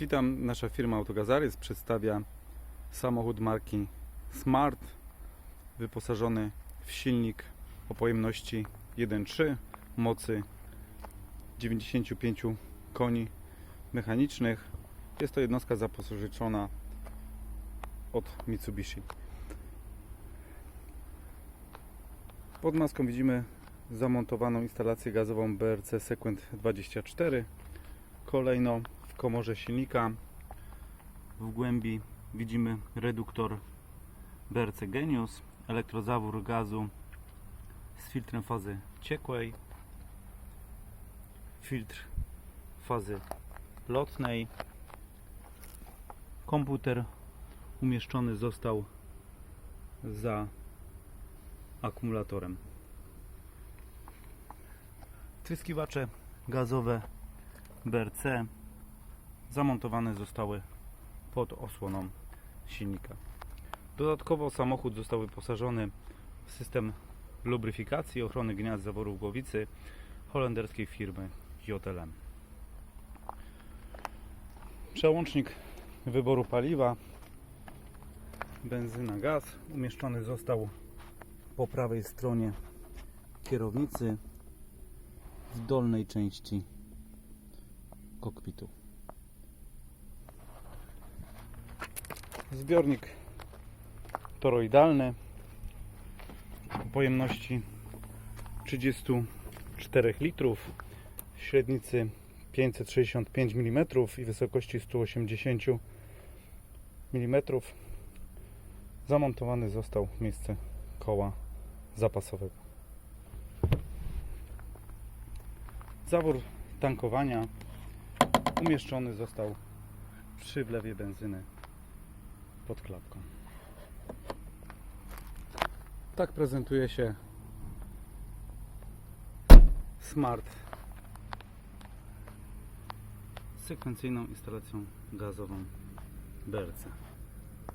Witam, nasza firma Autogazarys przedstawia samochód marki Smart wyposażony w silnik o pojemności 1.3 mocy 95 koni mechanicznych. Jest to jednostka zapożyczona od Mitsubishi. Pod maską widzimy zamontowaną instalację gazową BRC Sequent 24. Kolejno komorze silnika w głębi widzimy reduktor BRC Genius, elektrozawór gazu z filtrem fazy ciekłej, filtr fazy lotnej. Komputer umieszczony został za akumulatorem. Tryskiwacze gazowe BRC zamontowane zostały pod osłoną silnika. Dodatkowo samochód został wyposażony w system lubryfikacji ochrony gniazd zaworów głowicy holenderskiej firmy JLM. Przełącznik wyboru paliwa benzyna gaz umieszczony został po prawej stronie kierownicy w dolnej części kokpitu. Zbiornik toroidalny o pojemności 34 litrów, średnicy 565 mm i wysokości 180 mm. Zamontowany został w miejsce koła zapasowego. Zawór tankowania umieszczony został przy wlewie benzyny pod klapką. Tak prezentuje się Smart sekwencyjną instalacją gazową BRC.